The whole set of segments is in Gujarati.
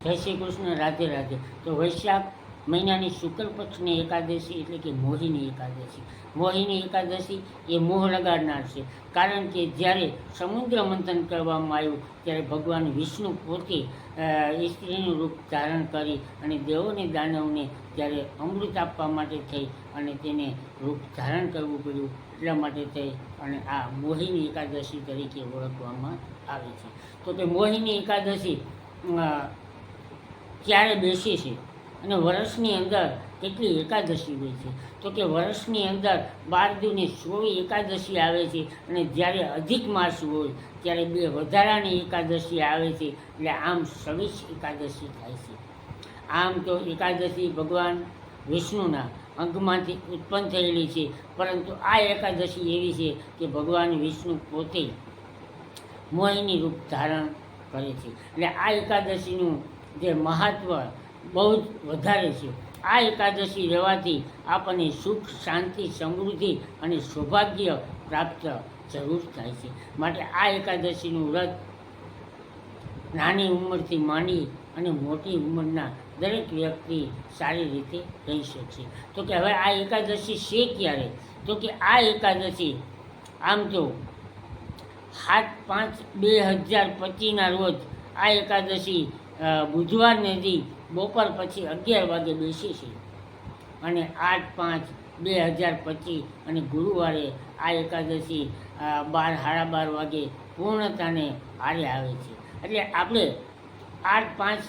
જય શ્રી કૃષ્ણ, રાધે રાધે. તો વૈશાખ મહિનાની શુક્લ પક્ષની એકાદશી એટલે કે મોહિની એકાદશી. મોહિની એકાદશી એ મોહ લગાડનાર છે. કારણ કે જ્યારે સમુદ્ર મંથન કરવામાં આવ્યું, ત્યારે ભગવાન વિષ્ણુ પોતે સ્ત્રીનું રૂપ ધારણ કરી અને દેવોને, દાનવને જ્યારે અમૃત આપવા માટે થઈ અને તેને રૂપ ધારણ કરવું પડ્યું એટલા માટે થઈ અને આ મોહિની એકાદશી તરીકે ઓળખવામાં આવે છે. તો કે મોહિની એકાદશી ક્યારે બેસે છે? અને વર્ષની અંદર કેટલી એકાદશી હોય છે? તો કે વર્ષની અંદર બાર દુની સોળી એકાદશી આવે છે અને જ્યારે અધિક માસ હોય, ત્યારે બે વધારાની એકાદશી આવે છે. એટલે આમ છવ્વીસ એકાદશી થાય છે. આમ તો એકાદશી ભગવાન વિષ્ણુના અંગમાંથી ઉત્પન્ન થયેલી છે. પરંતુ આ એકાદશી એવી છે કે ભગવાન વિષ્ણુ પોતે મોહિની રૂપ ધારણ કરે છે. એટલે આ એકાદશીનું જે મહત્ત્વ બહુ જ વધારે છે. આ એકાદશી રહેવાથી આપણને સુખ, શાંતિ, સમૃદ્ધિ અને સૌભાગ્ય પ્રાપ્ત જરૂર થાય છે. માટે આ એકાદશીનું વ્રત નાની ઉંમરથી માંડી અને મોટી ઉંમરના દરેક વ્યક્તિ સારી રીતે રહી શકશે. તો કે હવે આ એકાદશી છે ક્યારે? તો કે આ એકાદશી આમ તો સાત પાંચ બે હજાર પચીસના રોજ આ એકાદશી બુધવારને દી બપોર પછી અગિયાર વાગે બેસી છે. અને આઠ પાંચ બે હજાર પચીસ અને ગુરુવારે આ એકાદશી બાર, સાડા બાર વાગે પૂર્ણતાને આરે આવે છે. એટલે આપણે આઠ પાંચ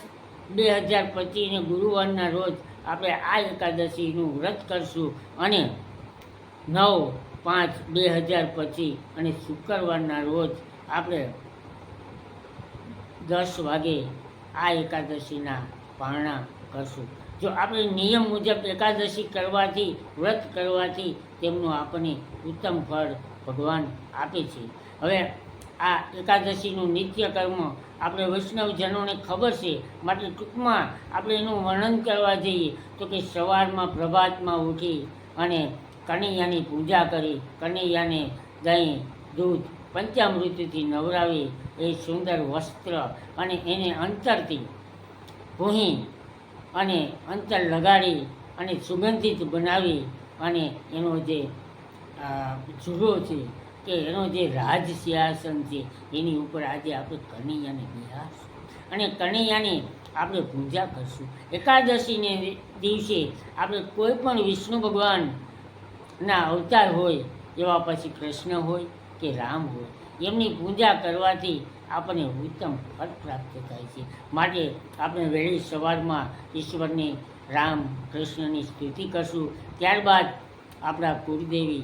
બે હજાર પચીસને ગુરુવારના રોજ આપણે આ એકાદશીનું વ્રત કરશું અને નવ પાંચ બે હજાર પચીસ અને શુક્રવારના રોજ આપણે દસ વાગે આ એકાદશીના પારણા કરશું. જો આપણે નિયમ મુજબ એકાદશી કરવાથી, વ્રત કરવાથી તેમનું આપણને ઉત્તમ ફળ ભગવાન આપે છે. હવે આ એકાદશીનું નિત્ય કર્મ આપણે વૈષ્ણવજનોને ખબર છે. માટે ટૂંકમાં આપણે એનું વર્ણન કરવા જઈએ તો કે સવારમાં પ્રભાતમાં ઉઠી અને કનૈયાની પૂજા કરી. કનૈયાને દહીં, દૂધ, પંચામૃતથી નવરાવી એ સુંદર વસ્ત્ર અને એને અંતરથી ભૂહી અને અંતર લગાડી અને સુગંધિત બનાવી અને એનો જે ઝૂલો છે કે એનો જે રાજ સિંહાસન છે, એની ઉપર આજે આપણે કનૈયાને બિહારશું અને કનૈયાની આપણે પૂજા કરશું. એકાદશીને દિવસે આપણે કોઈ પણ વિષ્ણુ ભગવાનના અવતાર હોય એવા પછી કૃષ્ણ હોય કે રામ હોય એમની પૂજા કરવાથી આપણને ઉત્તમ ફળ પ્રાપ્ત થાય છે. માટે આપણે વહેલી સવારમાં ઈશ્વરની, રામ કૃષ્ણની સ્તુતિ કરશું. ત્યારબાદ આપણા કુળદેવી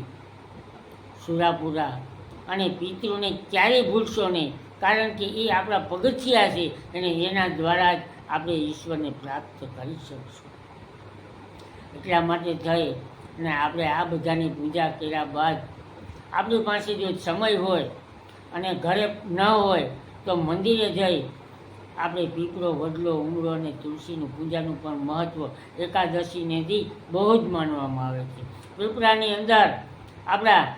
સુરાપુરા અને પિતૃને ક્યારેય ભૂલશો નહીં, કારણ કે એ આપણા પગથિયા છે અને એના દ્વારા જ આપણે ઈશ્વરને પ્રાપ્ત કરી શકશું. એટલા માટે થઈ અને આપણે આ બધાની પૂજા કર્યા બાદ આપણી પાસે જો સમય હોય અને ઘરે ન હોય તો મંદિરે જઈ આપણે પીપળો, વડલો, ઉમરો અને તુલસીનું પૂજાનું પણ મહત્ત્વ એકાદશીને દી બહુ જ માનવામાં આવે છે. પીપળાની અંદર આપણા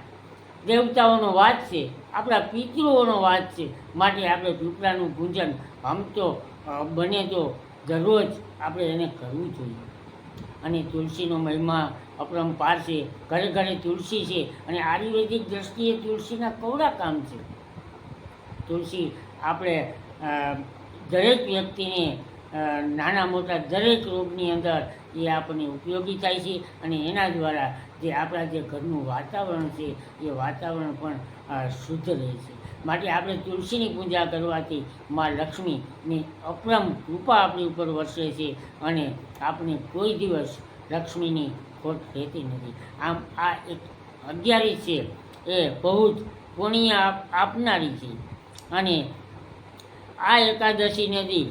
દેવતાઓનો વાત છે, આપણા પિતૃઓનો વાત છે, માટે આપણે પીપળાનું પૂજન આમ તો બને તો દરરોજ આપણે એને કરવું જોઈએ. અને તુલસીનો મહિમા અપરંપાર છે. ઘરે ઘરે તુલસી છે અને આયુર્વેદિક દ્રષ્ટિએ તુલસીના કવડા કામ છે. તુલસી આપણે દરેક વ્યક્તિને નાના મોટા દરેક રોગની અંદર એ આપણને ઉપયોગી થાય છે અને એના દ્વારા જે આપણા જે ઘરનું વાતાવરણ છે, એ વાતાવરણ પણ શુદ્ધ રહે છે. માટે આપણે તુલસીની પૂજા કરવાથી મા લક્ષ્મીની અપરમ કૃપા આપણી ઉપર વરસે છે અને આપણે કોઈ દિવસ લક્ષ્મીની ખોટ રહેતી નથી. આમ આ એક અગિયારી છે, એ બહુ જ પુણ્ય આપ- આપનારી છે. અને આ એકાદશી નદી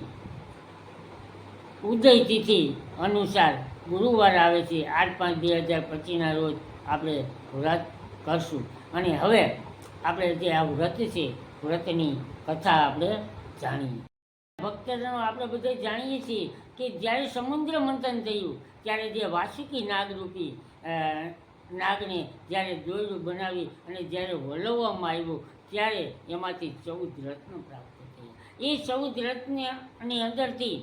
ઉદય તિથિ અનુસાર ગુરુવાર આવે છે, આઠ પાંચ બે હજાર પચીસના રોજ આપણે વ્રત કરશું. અને હવે આપણે જે આ વ્રત છે, વ્રતની કથા આપણે જાણીએ. ભક્તજનો આપણે બધા જાણીએ છીએ કે જ્યારે સમુદ્ર મંથન થયું, ત્યારે જે વાસુકી નાગરૂપી નાગને જ્યારે દોરડું બનાવી અને જ્યારે વલવવામાં આવ્યું ત્યારે એમાંથી ચૌદ રત્ન પ્રાપ્ત થયા. એ ચૌદ રત્નની અંદરથી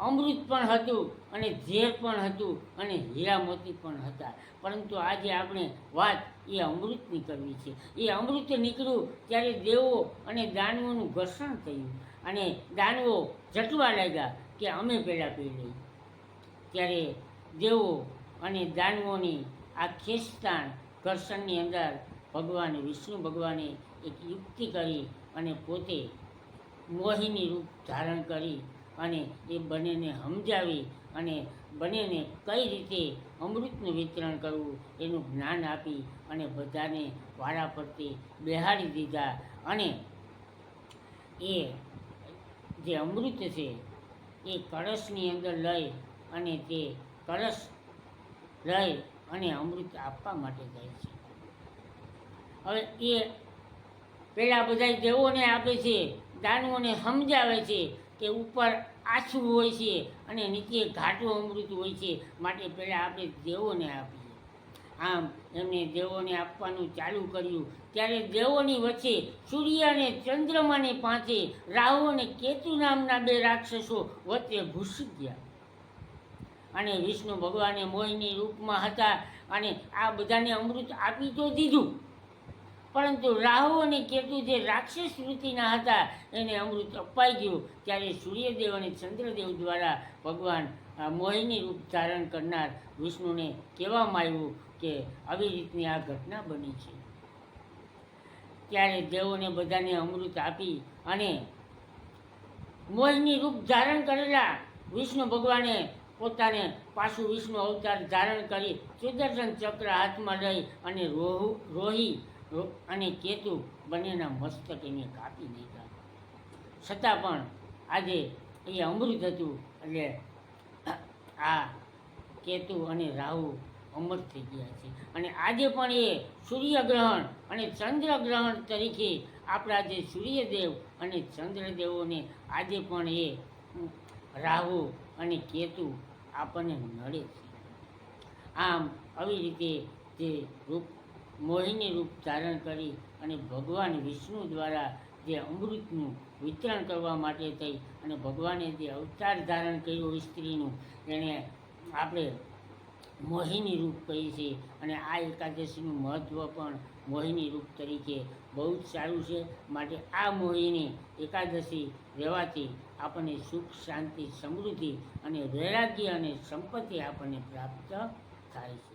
અમૃત પણ હતું અને ઝેર પણ હતું અને હીરા મોતી પણ હતા. પરંતુ આજે આપણે વાત એ અમૃતની કરવી છે. એ અમૃત નીકળ્યું ત્યારે દેવો અને દાનવોનું ઘર્ષણ થયું અને દાનવો જટવા લાગ્યા કે અમે પહેલાં પી ત્યારે દેવો અને દાનવોની આ ખેંચતાણ ઘર્ષણની અંદર ભગવાન, વિષ્ણુ ભગવાને એક યુક્તિ કરી અને પોતે મોહિની રૂપ ધારણ કરી અને એ બંનેને સમજાવી અને બંનેને કઈ રીતે અમૃતનું વિતરણ કરવું એનું જ્ઞાન આપી અને બધાને વારા પરથી બેહાડી દીધા. અને એ જે અમૃત છે, એ કળશની અંદર લઈ અને તે કળશ લઈ અને અમૃત આપવા માટે જાય છે. હવે એ પેલા બધા દેવોને આપે છે, દાનવોને સમજાવે છે કે ઉપર આછું હોય છે અને નીચે ઘાટું અમૃત હોય છે માટે પહેલાં આપણે દેવોને આપીએ. આમ એમને દેવોને આપવાનું ચાલુ કર્યું. ત્યારે દેવોની વચ્ચે સૂર્ય અને ચંદ્રમાની પાસે રાહુ અને કેતુ નામના બે રાક્ષસો વચ્ચે ઘૂસી ગયા. અને વિષ્ણુ ભગવાને મોહિની રૂપમાં હતા અને આ બધાને અમૃત આપી તો દીધું. પરંતુ રાહુ અને કેતુ જે રાક્ષસ વૃત્તિના હતા, એને અમૃત અપાઈ ગયું. ત્યારે સૂર્યદેવ અને ચંદ્રદેવ દ્વારા ભગવાન મોહિની રૂપ ધારણ કરનાર વિષ્ણુને કહેવામાં આવ્યું કે આવી રીતની આ ઘટના બની છે. ત્યારે દેવોને બધાને અમૃત આપી અને મોહિની રૂપ ધારણ કરેલા વિષ્ણુ ભગવાને પોતાને પાછું વિષ્ણુ અવતાર ધારણ કરી સુદર્શન ચક્ર હાથમાં લઈ અને રોહુ, રોહી અને કેતુ બંનેના મસ્તક એને કાપી નાખ્યા. છતાં પણ આજે એ અમૃત હતું એટલે આ કેતુ અને રાહુ અમર થઈ ગયા છે. અને આજે પણ એ સૂર્યગ્રહણ અને ચંદ્રગ્રહણ તરીકે આપણા જે સૂર્યદેવ અને ચંદ્રદેવોને આજે પણ એ રાહુ અને કેતુ આપણને નડે છે. આમ આવી રીતે જે રૂપ મોહિની રૂપ ધારણ કરી અને ભગવાન વિષ્ણુ દ્વારા જે અમૃતનું વિતરણ કરવા માટે થઈ અને ભગવાને જે અવતાર ધારણ કર્યું સ્ત્રીનું એને આપણે મોહિની રૂપ કહી છે અને આ એકાદશીનું મહત્ત્વ પણ મોહિની રૂપ તરીકે બહુ જ સારું છે. માટે આ મોહિની એકાદશી રહેવાથી આપણને સુખ, શાંતિ, સમૃદ્ધિ અને વૈરાગ્ય અને સંપત્તિ આપણને પ્રાપ્ત થાય છે.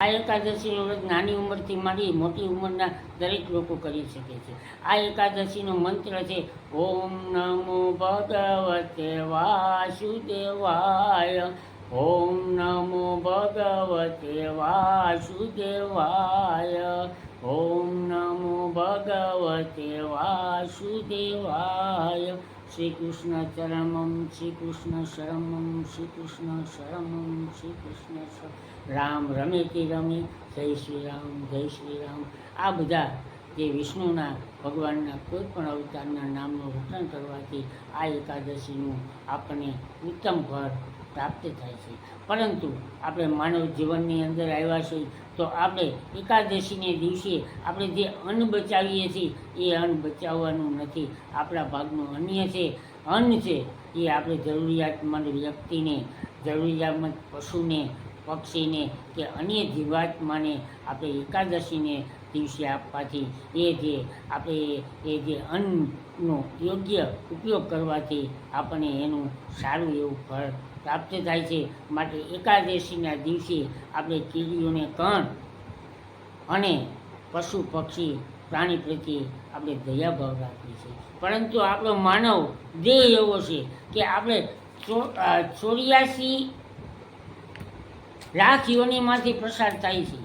આ એકાદશીનું વ્રત નાની ઉંમરથી માંડી મોટી ઉંમરના દરેક લોકો કરી શકે છે. આ એકાદશીનો મંત્ર છે, ઓમ નમો ભગવતે વાસુદેવાય, ઓમ નમો ભગવતે વાસુદેવાય, ઓમ નમો ભગવતે વાસુદેવાય. શ્રી કૃષ્ણ ચરમમ શ્રી કૃષ્ણ શરમમ શ્રી કૃષ્ણ શરમમ શ્રી કૃષ્ણ રામ રમે તે રમે, જય શ્રી રામ જય શ્રી રામ આ બધા જે વિષ્ણુના ભગવાનના કોઈ પણ અવતારના નામનું રટણ કરવાથી આ એકાદશીનું આપણને ઉત્તમ ફળ પ્રાપ્ત થાય છે. પરંતુ આપણે માનવ જીવનની અંદર આવ્યા છીએ તો આપણે એકાદશીને દિવસે આપણે જે અન્ન બચાવીએ છીએ, એ અન્ન બચાવવાનું નથી. આપણા ભાગનું અન્ય છે. અન્ન છે એ આપણે જરૂરિયાતમંદ વ્યક્તિને, જરૂરિયાતમંદ પશુને પક્ષીને કે અન્ય જીવાત્માને આપણે એકાદશીને દિવસે આપવાથી એ જે આપણે એ જે અન્નનો યોગ્ય ઉપયોગ કરવાથી આપણને એનું સારું એવું ફળ પ્રાપ્ત થાય છે. માટે એકાદશીના દિવસે આપણે કીડીઓને કણ અને પશુ પક્ષી પ્રાણી પ્રત્યે આપણે દયાભાવ રાખીએ છીએ. પરંતુ આપણો માનવ દેહ એવો છે કે આપણે ચોર્યાસી લાખ યોનિમાંથી પસાર થાય છે.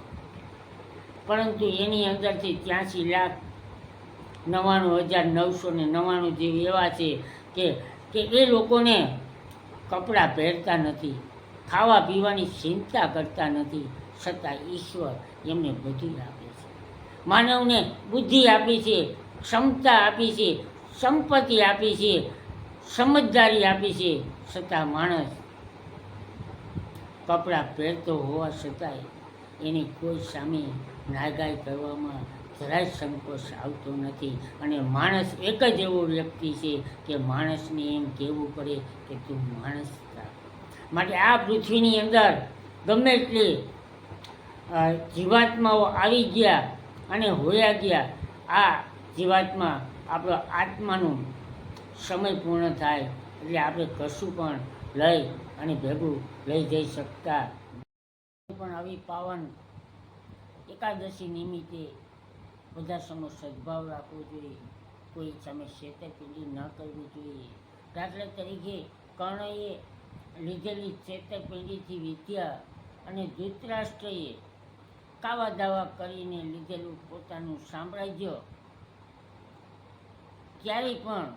પરંતુ એની અંદરથી ત્યાંસી લાખ નવ્વાણું હજાર નવસો ને નવ્વાણું જેવ એવા છે કે કે એ લોકોને કપડાં પહેરતા નથી, ખાવા પીવાની ચિંતા કરતા નથી, છતાં ઈશ્વર એમને બધું આપે છે. માનવને બુદ્ધિ આપી છે, ક્ષમતા આપી છે, સંપત્તિ આપી છે, સમજદારી આપી છે, છતાં માણસ કપડાં પહેરતો હોવા છતાંય એની કોઈ સામે નાગાઈ કરવામાં જરાય સંકોચ આવતો નથી. અને માણસ એક જ એવો વ્યક્તિ છે કે માણસને એમ કહેવું પડે કે તું માણસ માટે આ પૃથ્વીની અંદર ગમે એટલી જીવાત્માઓ આવી ગયા અને હોયા ગયા, આ જીવાત્મા આપણો આત્માનું સમય પૂર્ણ થાય. એટલે આપણે કશું પણ લઈ અને ભેગું લઈ જઈ શકતા. પણ આવી પાવન એકાદશી નિમિત્તે બધા સમય સદભાવ રાખવો જોઈએ. કોઈ સામે છેતરપિંડી ન કરવી જોઈએ. દાખલા તરીકે કર્ણએ લીધેલી છેતરપિંડીથી વિદ્યા અને ધૃતરાષ્ટ્રએ કાવા દાવા કરીને લીધેલું પોતાનું સામ્રાજ્ય ક્યારેય પણ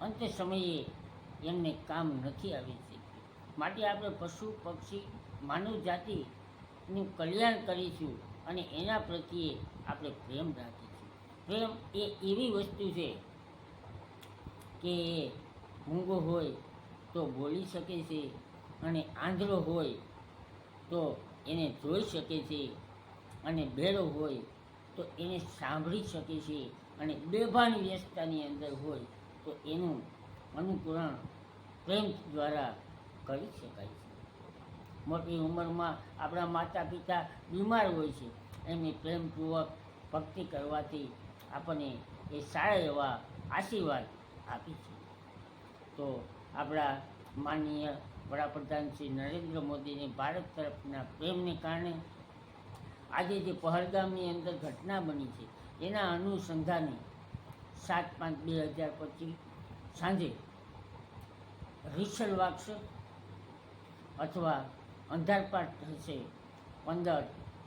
અંતે સમયે એમને કામ નથી આવી શક્યું. માટે આપણે પશુ, પક્ષી, માનવ જાતિનું કલ્યાણ કરીશું અને એના પ્રત્યે આપણે પ્રેમ રાખીશું. પ્રેમ એ એવી વસ્તુ છે કે એ મૂંગો હોય તો બોલી શકે છે અને આંધળો હોય તો એને જોઈ શકે છે અને બેડો હોય તો એને સાંભળી શકે છે અને બેભાન વ્યસ્તતાની અંદર હોય તો એનું અનુકરણ પ્રેમ દ્વારા કરી શકાય છે. મોટી ઉંમરમાં આપણા માતા પિતા બીમાર હોય છે, એમની પ્રેમપૂર્વક ભક્તિ કરવાથી આપણને એ સારા એવા આશીર્વાદ આપી છે. તો આપણા માનનીય વડાપ્રધાન શ્રી નરેન્દ્ર મોદીને ભારત તરફના પ્રેમને કારણે આજે જે પહલગામની અંદર ઘટના બની છે, એના અનુસંધાને સાત પાંચ બે હજાર પચીસ સાંજે રિસલ વાગશે અથવા અંધારપાટ થશે પંદર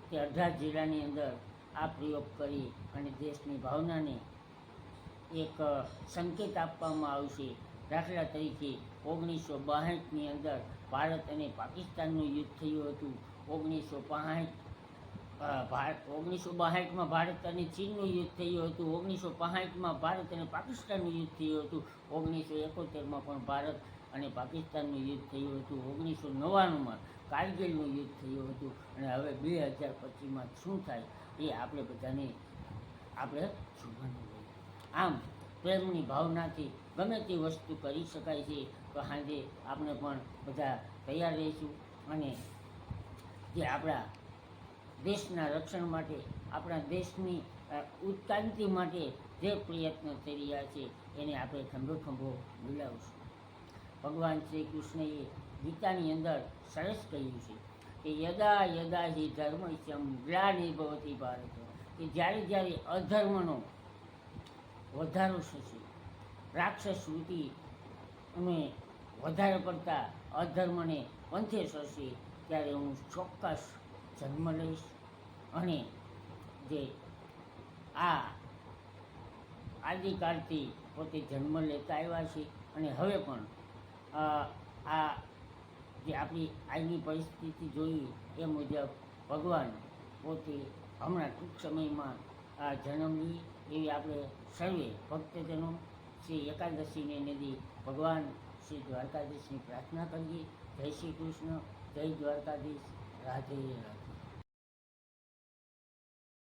કે અઢાર જિલ્લાની અંદર આ પ્રયોગ કરી અને દેશની ભાવનાને એક સંકેત આપવામાં આવશે. દાખલા તરીકે, ઓગણીસો બાસઠની અંદર ભારત અને પાકિસ્તાનનું યુદ્ધ થયું હતું. ઓગણીસો ભારત ઓગણીસો બાસઠમાં ભારત અને ચીનનું યુદ્ધ થયું હતું. ઓગણીસો પાંસઠમાં ભારત અને પાકિસ્તાનનું યુદ્ધ થયું હતું. ઓગણીસો એકોતેરમાં પણ ભારત અને પાકિસ્તાનનું યુદ્ધ થયું હતું ઓગણીસો નવ્વાણુંમાં, કારગિલનું યુદ્ધ થયું હતું અને હવે બે હજાર પચીસમાં શું થાય એ આપણે બધાને આપણે જોવાનું હોય. આમ પ્રેમની ભાવનાથી ગમે તે વસ્તુ કરી શકાય છે તો સાંજે આપણે પણ બધા તૈયાર રહીશું અને જે આપણા દેશના રક્ષણ માટે, આપણા દેશની ઉત્ક્રાંતિ માટે જે પ્રયત્ન થઈ રહ્યા છે એને આપણે ખંભો ખંભો મિલાવશું ભગવાન શ્રી કૃષ્ણએ ગીતાની અંદર સરસ કહ્યું છે કે યદા યદા હિ ધર્મસ્યમ ગ્લાનિર્ભવતી ભારત. કે જ્યારે જ્યારે અધર્મનો વધારો થશે, રાક્ષસ વૃત્તિ અને વધારે પડતા અધર્મને પંથે થશે, ત્યારે હું ચોક્કસ જન્મ લઈશ અને જે આ આદિકાળથી પોતે જન્મ લેતા આવ્યા છે અને હવે પણ આ જે આપણી આજની પરિસ્થિતિ જોઈએ એ મુજબ ભગવાન પોતે હમણાં ટૂંક સમયમાં જન્મની એવી આપણે સર્વે ભક્તજનો શ્રી એકાદશીને નદી ભગવાન શ્રી દ્વારકાધીશની પ્રાર્થના કરીએ. જય શ્રી કૃષ્ણ, જય દ્વારકાધીશ. રાધે રાધે.